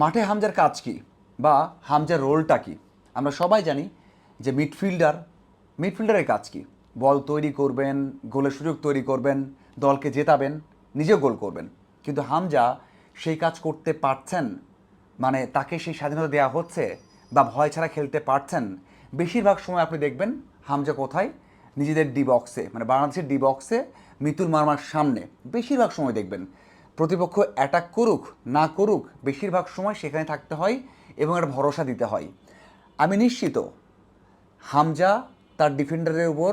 মাঠে হামজার কাজ কি বা হামজার রোলটা কি? আমরা সবাই জানি যে মিডফিল্ডার মিডফিল্ডারের কাজ কি। বল তৈরি করবেন, গোলের সুযোগ তৈরি করবেন, দলকে জেতাবেন, নিজেও গোল করবেন। কিন্তু হামজা সেই কাজ করতে পারছেন? মানে তাকে সেই স্বাধীনতা দেওয়া হচ্ছে বা ভয় ছাড়া খেলতে পারছেন? বেশিরভাগ সময় আপনি দেখবেন হামজা কোথায়? নিজেদের ডি বক্সে মানে বাংলাদেশের ডি বক্সে মিতুল মার্মার সামনে। বেশিরভাগ সময় দেখবেন প্রতিপক্ষ অ্যাটাক করুক, না করুক, বেশিরভাগ সময় সেখানে থাকতে হয় এবং একটা ভরসা দিতে হয়। আমি নিশ্চিত, হামজা তার ডিফেন্ডারের উপর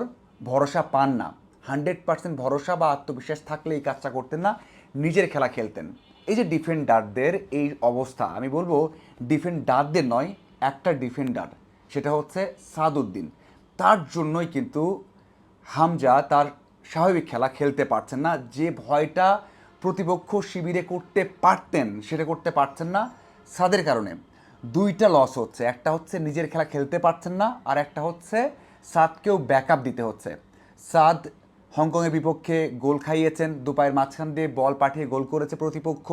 ভরসা পান না। হান্ড্রেড পার্সেন্ট ভরসা বা আত্মবিশ্বাস থাকলে এই কাজটা করতেন না, নিজের খেলা খেলতেন। এই যে ডিফেন্ডারদের এই অবস্থা, আমি বলব ডিফেন্ডারদের নয়, একটা ডিফেন্ডার সেটা হচ্ছে সাদউদ্দিন। তার জন্যই কিন্তু হামজা তার স্বাভাবিক খেলা খেলতে পারছেন না। যে ভয়টা প্রতিপক্ষ শিবিরে করতে পারতেন, সেটা করতে পারছেন না সাদের কারণে। দুইটা লস হচ্ছে, একটা হচ্ছে নিজের খেলা খেলতে পারছেন না, আর একটা হচ্ছে সাদকেও ব্যাকআপ দিতে হচ্ছে। সাদ হংকংয়ের বিপক্ষে গোল খাইয়েছেন দুপায়ের মাঝখান দিয়ে বল পাঠিয়ে গোল করেছে প্রতিপক্ষ।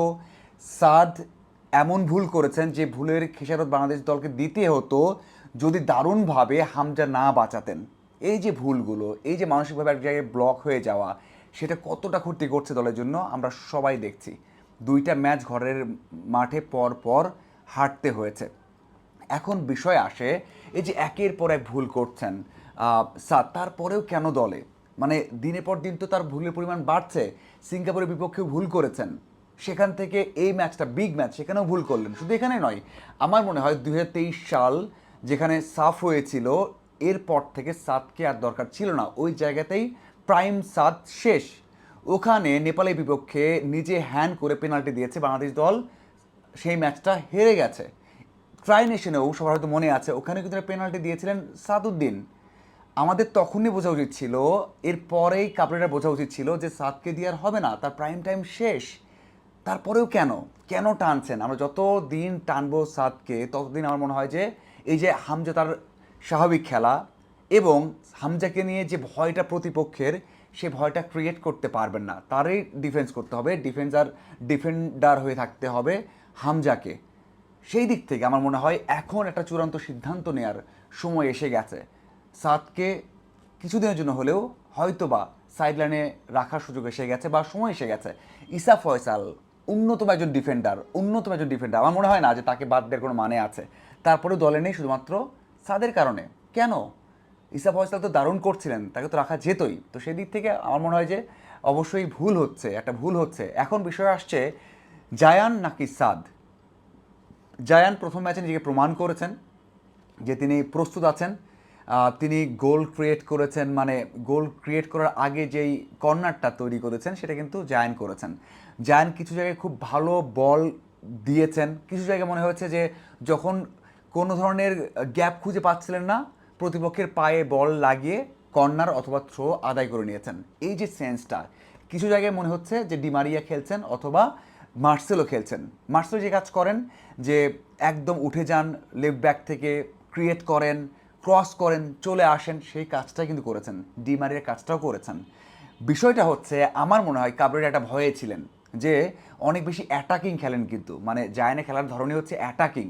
সাদ এমন ভুল করেছেন যে ভুলের খেসারত বাংলাদেশ দলকে দিতে হতো যদি দারুণভাবে হামজা না বাঁচাতেন। এই যে ভুলগুলো, এই যে মানসিকভাবে এক জায়গায় ব্লক হয়ে যাওয়া সেটা কতটা ক্ষতি করছে দলের জন্য, আমরা সবাই দেখছি। দুইটা ম্যাচ ঘরের মাঠে পর পর হাঁটতে হয়েছে। এখন বিষয় আসে, এই যে একের পর এক ভুল করছেন সাদ তারপরেও কেন দলে? মানে দিনের পর দিন তো তার ভুলের পরিমাণ বাড়ছে, সিঙ্গাপুরের বিপক্ষেও ভুল করেছেন। সেখান থেকে এই ম্যাচটা, বিগ ম্যাচ, সেখানেও ভুল করলেন। শুধু এখানে নয়, আমার মনে হয় দু হাজার তেইশ সাল যেখানে সাফ হয়েছিল, এরপর থেকে সাদকে আর দরকার ছিল না। ওই জায়গাতেই প্রাইম সাদ শেষ। ওখানে নেপালের বিপক্ষে নিজে হ্যান্ড করে পেনাল্টি দিয়েছে বাংলাদেশ দল। সেই ম্যাচটা হেরে গেছে। ট্রাই নেশনেও সবার হয়তো মনে আছে, ওখানে কিন্তু পেনাল্টি দিয়েছিলেন সাদুদ্দিন। আমাদের তখনই বোঝা উচিত ছিল, এরপরেই কাপড়েরা বোঝা উচিত ছিল যে সাদকে দিয়ে আর হবে না, তার প্রাইম টাইম শেষ। তারপরেও কেন? কেন টানছেন? আমরা যত দিন টানবো সাদকে, ততদিন আমার মনে হয় যে এই যে হামজা তার স্বাভাবিক খেলা এবং হামজাকে নিয়ে যে ভয়টা প্রতিপক্ষের, সে ভয়টা ক্রিয়েট করতে পারবেন না। তারই ডিফেন্স করতে হবে। ডিফেন্স আর ডিফেন্ডার হয়ে থাকতে হবে হামজাকে। সেই দিক থেকে আমার মনে হয় এখন একটা চূড়ান্ত সিদ্ধান্ত নেওয়ার সময় এসে গেছে। সাদকে কিছুদিনের জন্য হলেও হয়তোবা সাইডলাইনে রাখার সুযোগ এসে গেছে বা সময় এসে গেছে। ইসা ফয়সাল অন্যতম একজন ডিফেন্ডার অন্যতম একজন ডিফেন্ডার আমার মনে হয় না যে তাকে বাদ দেওয়ার কোনো মানে আছে। তারপরে দলে নেই শুধুমাত্র সাদের কারণে। কেন? ইসা ফয়সাল তো দারুণ করছিলেন, তাকে তো রাখা যেতই। তো সেই দিক থেকে আমার মনে হয় যে অবশ্যই ভুল হচ্ছে, একটা ভুল হচ্ছে। এখন বিষয় আসছে, জায়ান নাকি সাদ? জায়ান প্রথম ম্যাচে নিজেকে প্রমাণ করেছেন যে তিনি প্রস্তুত আছেন। তিনি গোল ক্রিয়েট করেছেন মানে গোল ক্রিয়েট করার আগে যেই কর্নারটা তৈরি করেছেন, সেটা কিন্তু জায়ান করেছেন। জায়ান কিছু জায়গায় খুব ভালো বল দিয়েছেন। কিছু জায়গায় মনে হয়েছে যে যখন কোনো ধরনের গ্যাপ খুঁজে পাচ্ছিলেন না প্রতিপক্ষের পায়ে বল লাগিয়ে কর্নার অথবা থ্রো আদায় করে নিয়েছেন। এই যে সেন্সটা, কিছু জায়গায় মনে হচ্ছে যে ডিমারিয়া খেলছেন অথবা মার্সেলও খেলছেন। মার্সেল যে কাজ করেন, যে একদম উঠে যান লেফট ব্যাক থেকে ক্রিয়েট করেন ক্রস করেন, চলে আসেন, সেই কাজটা কিন্তু করেছেন। ডিমারিয়ার কাজটাও করেছেন। বিষয়টা হচ্ছে, আমার মনে হয় কাবরের একটা ভয়ে ছিলেন যে অনেক বেশি অ্যাটাকিং খেলেন কিন্তু। মানে জায়নে খেলার ধরনই হচ্ছে অ্যাটাকিং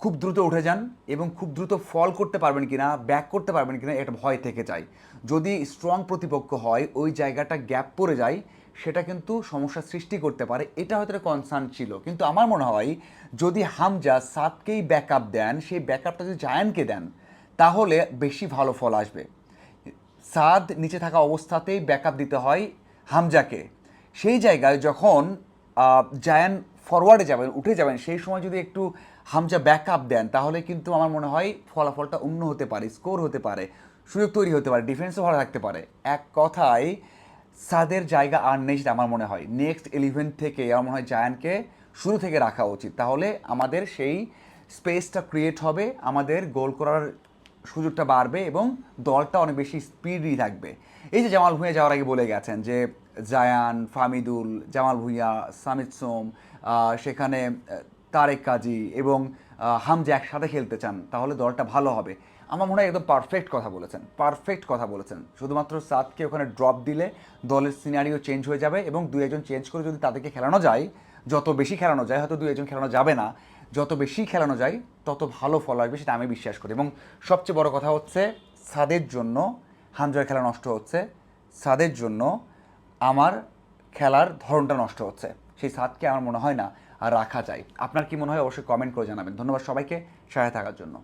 খুব দ্রুত উঠে যান এবং খুব দ্রুত ফল করতে পারবেন কিনা ব্যাক করতে পারবেন কি না এটা ভয় থেকে যায়। যদি স্ট্রং প্রতিপক্ষ হয়, ওই জায়গাটা গ্যাপ পড়ে যায়, সেটা কিন্তু সমস্যা সৃষ্টি করতে পারে। এটা হয়তো কনসার্ন ছিল। কিন্তু আমার মনে হয়, যদি হামজা সাতকেই ব্যাকআপ দেন, সেই ব্যাকআপটা যদি জায়ানকে দেন, তাহলে বেশি ভালো ফল আসবে। সাদ নিচে থাকা অবস্থাতেই ব্যাকআপ দিতে হয় হামজাকে। সেই জায়গায় যখন জায়ান ফরওয়ার্ডে যাবেন, উঠে যাবেন, সেই সময় যদি একটু হামজা ব্যাকআপ দেন, তাহলে কিন্তু আমার মনে হয় ফলাফলটা অন্য হতে পারে স্কোর হতে পারে, সুযোগ তৈরি হতে পারে ডিফেন্সও ভালো থাকতে পারে। এক কথায়, সাদের জায়গা আর নেই আমার মনে হয়। নেক্সট ইলেভেন থেকে আমার মনে হয় জায়ানকে শুরু থেকে রাখা উচিত। তাহলে আমাদের সেই স্পেসটা ক্রিয়েট হবে, আমাদের গোল করার সুযোগটা বাড়বে এবং দলটা অনেক বেশি স্পিডই থাকবে। এই যে জামাল ভুঁইয়া যাওয়ার আগে বলে গেছেন যে, জায়ান, ফামিদুল, জামাল ভুঁইয়া, সামিদ সোম সেখানে তারেক কাজী এবং হামজা একসাথে খেলতে চান, তাহলে দলটা ভালো হবে। আমার মনে হয় একদম পারফেক্ট কথা বলেছেন পারফেক্ট কথা বলেছেন। শুধুমাত্র সাদকে ওখানে ড্রপ দিলে দলের সিনারিও চেঞ্জ হয়ে যাবে এবং দু একজন চেঞ্জ করে যদি তাদেরকে খেলানো যায়, যত বেশি খেলানো যায়, হয়তো দু একজন খেলানো যাবে না, যত বেশি খেলানো যায়, তত ভালো ফল আসবে সেটা আমি বিশ্বাস করি। এবং সবচেয়ে বড় কথা হচ্ছে সাদের জন্য হামজার খেলা নষ্ট হচ্ছে, সাদের জন্য আমার খেলার ধরনটা নষ্ট হচ্ছে। সেই সাদকে আমার মনে হয় না রাখা যায়। আপনার কি মনে হয়? অবশ্যই কমেন্ট করে জানাবেন। ধন্যবাদ সবাইকে। সহায় থাকার জন্য।